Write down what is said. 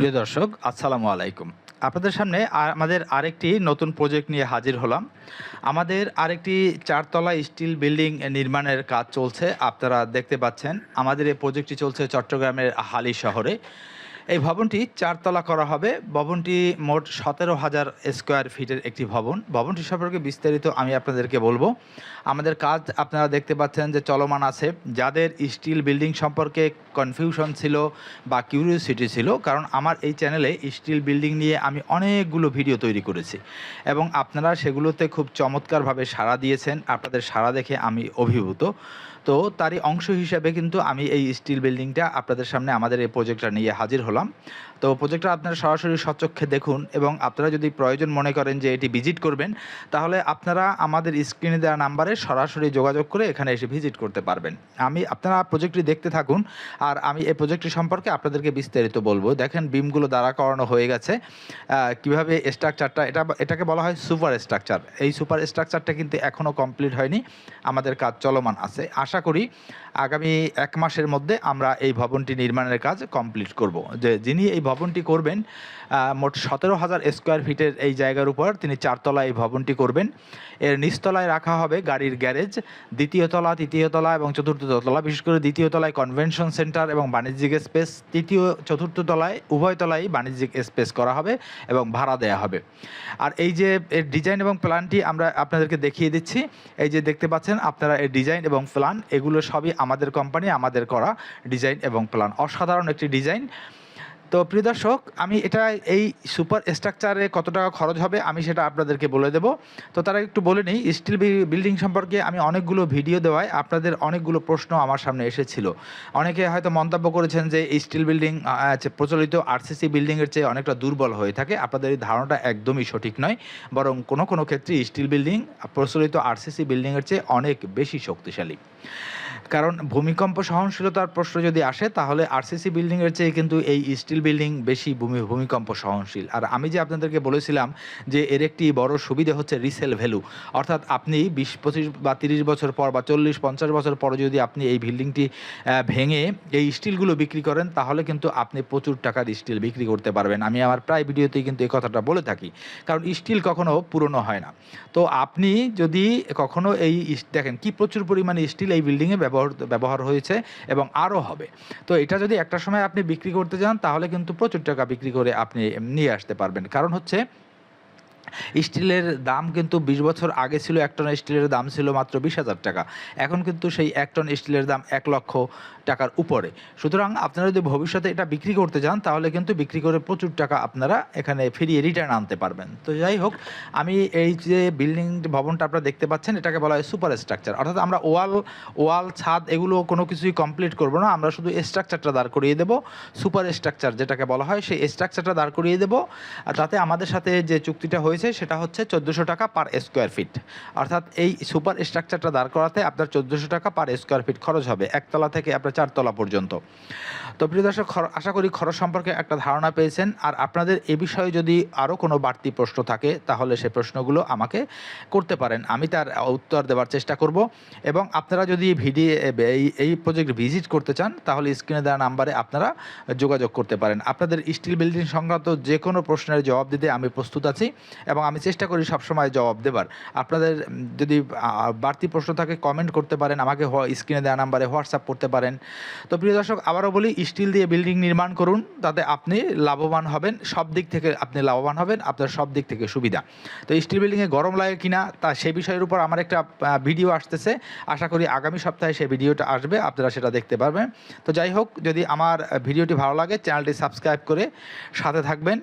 প্রিয় দর্শক, আসসালামু আলাইকুম। আপনাদের সামনে আমাদের আরেকটি নতুন প্রজেক্ট নিয়ে হাজির হলাম। আমাদের আরেকটি চারতলা স্টিল বিল্ডিং নির্মাণের কাজ চলছে, আপনারা দেখতে পাচ্ছেন। আমাদের এই প্রজেক্টটি চলছে চট্টগ্রামের হালি শহরে। এই ভবনটি চারতলা করা হবে। ভবনটি মোট সতেরো হাজার স্কোয়ার ফিটের একটি ভবন। ভবনটি সম্পর্কে বিস্তারিত আমি আপনাদেরকে বলব। আমাদের কাজ আপনারা দেখতে পাচ্ছেন যে চলমান আছে। যাদের স্টিল বিল্ডিং সম্পর্কে কনফিউশন ছিল বা কিউরিওসিটি ছিল, কারণ আমার এই চ্যানেলে স্টিল বিল্ডিং নিয়ে আমি অনেকগুলো ভিডিও তৈরি করেছি এবং আপনারা সেগুলোতে খুব চমৎকারভাবে সাড়া দিয়েছেন। আপনাদের সাড়া দেখে আমি অভিভূত। তো তারই অংশ হিসাবে কিন্তু আমি এই স্টিল বিল্ডিংটা আপনাদের সামনে আমাদের এই প্রজেক্টটা নিয়ে হাজির হলাম। তো প্রজেক্টটা আপনারা সরাসরি সচক্ষে দেখুন এবং আপনারা যদি প্রয়োজন মনে করেন যে এটি ভিজিট করবেন, তাহলে আপনারা আমাদের স্ক্রিনে দেওয়া নাম্বারে সরাসরি যোগাযোগ করে এখানে এসে ভিজিট করতে পারবেন। আমি, আপনারা প্রজেক্টটি দেখতে থাকুন আর আমি এই প্রজেক্টটি সম্পর্কে আপনাদেরকে বিস্তারিত বলব। দেখেন বিমগুলো দাঁড়া করানো হয়ে গেছে। কীভাবে স্ট্রাকচারটা এটা এটাকে বলা হয় সুপার স্ট্রাকচার এই সুপার স্ট্রাকচারটা কিন্তু এখনও কমপ্লিট হয়নি। আমাদের কাজ চলমান আছে। আশা করি আগামী এক মাসের মধ্যে আমরা এই ভবনটি নির্মাণের কাজ কমপ্লিট করব। যে যিনি এই ভবনটি করবেন মোট সতেরো হাজার স্কোয়ার ফিটের এই জায়গার উপর তিনি চারতলা এই ভবনটি করবেন। এর নিচতলায় রাখা হবে গাড়ির গ্যারেজ, দ্বিতীয় তলা, তৃতীয় তলা এবং চতুর্থ তলা, বিশেষ করে দ্বিতীয় তলায় কনভেনশন সেন্টার এবং বাণিজ্যিক স্পেস, তৃতীয়, চতুর্থ তলায়, উভয় তলায় বাণিজ্যিক স্পেস করা হবে এবং ভাড়া দেওয়া হবে। আর এই যে এর ডিজাইন এবং প্ল্যানটি আমরা আপনাদেরকে দেখিয়ে দিচ্ছি। এই যে দেখতে পাচ্ছেন, আপনারা এই ডিজাইন এবং প্ল্যান এগুলো সবই আমাদের কোম্পানি আমাদের করা ডিজাইন এবং প্ল্যান অসাধারণ একটি ডিজাইন তো প্রিয় দর্শক, আমি এটা এই সুপার স্ট্রাকচারে কত টাকা খরচ হবে আমি সেটা আপনাদেরকে বলে দেব। তো তারা একটু বলে নিই, স্টিল বিল্ডিং সম্পর্কে আমি অনেকগুলো ভিডিও দেওয়ায় আপনাদের অনেকগুলো প্রশ্ন আমার সামনে এসেছিল। অনেকে হয়তো মন্তব্য করেছেন যে স্টিল বিল্ডিং প্রচলিত আরসিসি বিল্ডিংয়ের চেয়ে অনেকটা দুর্বল হয়ে থাকে। আপনাদের এই ধারণাটা একদমই সঠিক নয়, বরং কোনো কোনো ক্ষেত্রে স্টিল বিল্ডিং প্রচলিত আরসিসি বিল্ডিংয়ের চেয়ে অনেক বেশি শক্তিশালী। কারণ ভূমিকম্প সহনশীলতার প্রশ্ন যদি আসে, তাহলে আরসিসি বিল্ডিংয়ের চেয়ে কিন্তু এই স্টিল বিল্ডিং বেশি ভূমি, ভূমিকম্প সহনশীল। আর আমি যে আপনাদেরকে বলেছিলাম যে এর একটি বড় সুবিধা হচ্ছে রিসেল ভ্যালু অর্থাৎ আপনি বিশ, পঁচিশ বা তিরিশ বছর পর বা চল্লিশ, পঞ্চাশ বছর পর যদি আপনি এই বিল্ডিংটি ভেঙে এই স্টিলগুলো বিক্রি করেন, তাহলে কিন্তু আপনি প্রচুর টাকার স্টিল বিক্রি করতে পারবেন। আমি আমার প্রায় ভিডিওতেই কিন্তু এই কথাটা বলে থাকি, কারণ স্টিল কখনো পুরনো হয় না। তো আপনি যদি কখনো এই দেখেন কি প্রচুর পরিমাণে স্টিল এই বিল্ডিংয়ে ব্যবহার ব্যবহার হয়েছে এবং আরও হবে। তো এটা যদি একটা সময় আপনি বিক্রি করতে যান, তাহলে কিন্তু প্রচুর টাকা বিক্রি করে আপনি নিয়ে আসতে পারবেন। কারণ হচ্ছে স্টিলের দাম কিন্তু বিশ বছর আগে ছিল এক টন স্টিলের দাম ছিল মাত্র বিশ হাজার টাকা। এখন কিন্তু সেই এক টন স্টিলের দাম এক লক্ষ টাকার উপরে। সুতরাং আপনারা যদি ভবিষ্যতে এটা বিক্রি করতে যান তাহলে কিন্তু বিক্রি করে প্রচুর টাকা আপনারা এখানে ফিরিয়ে রিটার্ন আনতে পারবেন। তো যাই হোক, আমি এই যে বিল্ডিং ভবনটা আপনারা দেখতে পাচ্ছেন, এটাকে বলা হয় সুপার স্ট্রাকচার। অর্থাৎ আমরা ওয়াল ওয়াল, ছাদ এগুলো কোনো কিছুই কমপ্লিট করব না, আমরা শুধু স্ট্রাকচারটা দাঁড় করিয়ে দেবো। সুপার স্ট্রাকচার যেটাকে বলা হয়, সেই স্ট্রাকচারটা দাঁড় করিয়ে দেবো। তাতে আমাদের সাথে যে চুক্তিটা হয়েছে সেটা হচ্ছে চোদ্দোশো টাকা পার স্কোয়ার ফিট অর্থাৎ এই সুপার স্ট্রাকচারটা দাঁড় করাতে আপনার চোদ্দোশো টাকা পার স্কোয়ার ফিট খরচ হবে, একতলা থেকে আপনার চারতলা পর্যন্ত। তো প্রিয় দর্শক আশা করি খরচ সম্পর্কে একটা ধারণা পেয়েছেন। আর আপনাদের এ বিষয়ে যদি আরও কোনো বাড়তি প্রশ্ন থাকে, তাহলে সে প্রশ্নগুলো আমাকে করতে পারেন। আমি তার উত্তর দেওয়ার চেষ্টা করব। এবং আপনারা যদি ভিডিও, এই প্রজেক্ট ভিজিট করতে চান, তাহলে স্ক্রিনে দেওয়া নাম্বারে আপনারা যোগাযোগ করতে পারেন। আপনাদের স্টিল বিল্ডিং সংক্রান্ত যে কোনো প্রশ্নের জবাব দিতে আমি প্রস্তুত আছি। এবং আমি চেষ্টা করি সবসময় জবাব দেবার। আপনাদের যদি বাড়তি প্রশ্ন থাকে কমেন্ট করতে পারেন, আমাকে স্ক্রিনে দেওয়া নাম্বারে হোয়াটসঅ্যাপ করতে পারেন। তো প্রিয় দর্শক, আবারও বলি স্টিল দিয়ে বিল্ডিং নির্মাণ করুন, তাতে আপনি লাভবান হবেন, সব দিক থেকে আপনি লাভবান হবেন, আপনার সব দিক থেকে সুবিধা। তো স্টিল বিল্ডিংয়ে গরম লাগে কিনা, তা সেই বিষয়ের উপর আমার একটা ভিডিও আসতেছে, আশা করি আগামী সপ্তাহে সেই ভিডিওটা আসবে, আপনারা সেটা দেখতে পারবেন। তো যাই হোক, যদি আমার ভিডিওটি ভালো লাগে চ্যানেলটি সাবস্ক্রাইব করে সাথে থাকবেন।